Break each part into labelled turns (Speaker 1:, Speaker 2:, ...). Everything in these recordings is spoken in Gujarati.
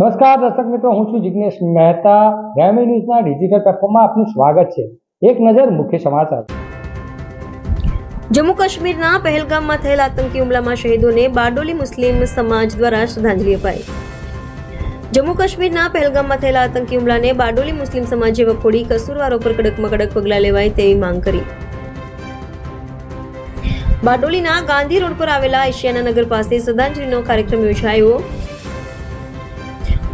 Speaker 1: નમસ્કાર દર્શક મિત્રો, હું છું જિજ્ઞેશ મહેતા. ગ્રામી ન્યૂઝના ડિજિટલ પ્લેટફોર્મમાં આપનું સ્વાગત છે. એક નજર મુખ્ય સમાચાર.
Speaker 2: જમ્મુ કાશ્મીરના પહેલગામમાં થયેલા આતંકી હુમલામાં શહીદોને બારડોલી મુસ્લિમ સમાજ દ્વારા શ્રદ્ધાંજલિ અપાઈ. જમ્મુ કાશ્મીરના પહેલગામમાં થયેલા આતંકી હુમલાને બારડોલી મુસ્લિમ સમાજે વખોડી કસૂરવારો પર કડકમાં કડક પગલાં લેવાય તેવી માંગ કરી. બારડોલીના ગાંધી રોડ પર આવેલા એશિયાના નગર પાસે શ્રદ્ધાંજલિનો કાર્યક્રમ યોજાયો.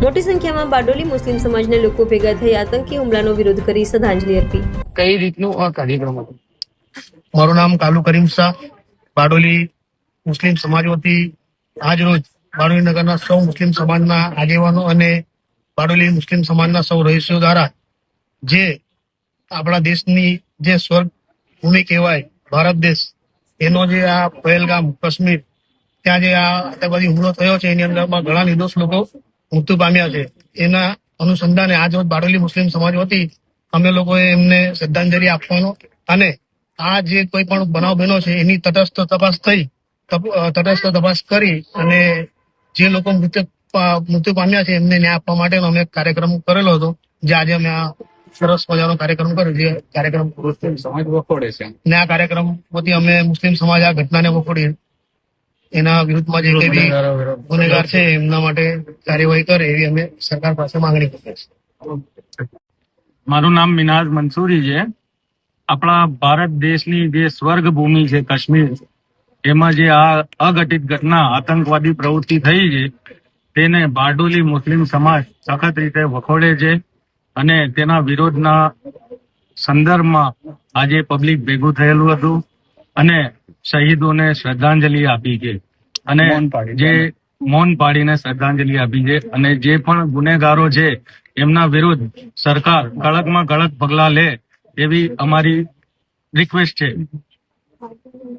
Speaker 2: મોટી સંખ્યામાં બારડોલી મુસ્લિમ સમાજના લોકો ભેગા થઈ આતંકી હુમલાનો વિરોધ કરી શ્રદ્ધાંજલિ અર્પી.
Speaker 3: કઈ રીતનું આ કાર્યક્રમ હતો?
Speaker 4: મારું નામ કાલુ કરીમ શાહ. બારડોલી મુસ્લિમ સમાજ વતી આજ રોજ બારડોલી નગરના સૌ મુસ્લિમ સમાજના આગેવાનો અને બારડોલી મુસ્લિમ સમાજના સૌ રહીશો દ્વારા જે આપણા દેશની જે સ્વર્ગ ભૂમિ કહેવાય ભારત દેશ એનો જે આ પહેલગામ કાશ્મીર ત્યાં જે આ આતંકવાદી હુમલો થયો છે એની અંદરમાં ઘણા નિર્દોષ લોકો મૃત્યુ પામ્યા છે. એના અનુસંધાને આજ રોજ બારડોલી મુસ્લિમ સમાજ વતી અમે લોકોએ એમને શ્રદ્ધાંજલિ આપવાનો અને આ જે કોઈ પણ બનાવ બન્યો છે એની તટસ્થ તપાસ થઈ તટસ્થ તપાસ કરી અને જે લોકો મૃત્યુ મૃત્યુ પામ્યા છે એમને ન્યાય આપવા માટેનો અમે કાર્યક્રમ કરેલો હતો જે આજે અમે આ સરસ મજાનો કાર્યક્રમ કર્યો જે કાર્યક્રમ
Speaker 3: મુસ્લિમ સમાજ વખોડે છે.
Speaker 4: ને આ કાર્યક્રમ વતી અમે મુસ્લિમ સમાજ આ ઘટનાને વખોડી એના વિરુદ્ધમાં જે કઈ બી
Speaker 3: ગુનેગાર
Speaker 4: છે એમના માટે કાર્યવાહી કરે એવી અમે સરકાર પાસે માંગણી કરીએ છીએ.
Speaker 5: મારું નામ મિનાજ મંસૂરી છે. આપણા ભારત દેશની જે સ્વર્ગ ભૂમિ છે કાશ્મીર એમાં જે આ અઘટિત ઘટના આતંકવાદી પ્રવૃત્તિ થઈ છે તેને બારડોલી મુસ્લિમ સમાજ સખત રીતે વખોડે છે અને તેના વિરોધના સંદર્ભમાં આજે પબ્લિક ભેગું થયેલું હતું. અને શહીદોને શ્રદ્ધાંજલિ આપી છે અને. જે મૌન પાડીને શ્રદ્ધાંજલિ આપી છે અને જે પણ ગુનેગારો છે એમના વિરુદ્ધ સરકાર કડકમાં કડક પગલા લે એવી અમારી રિક્વેસ્ટ છે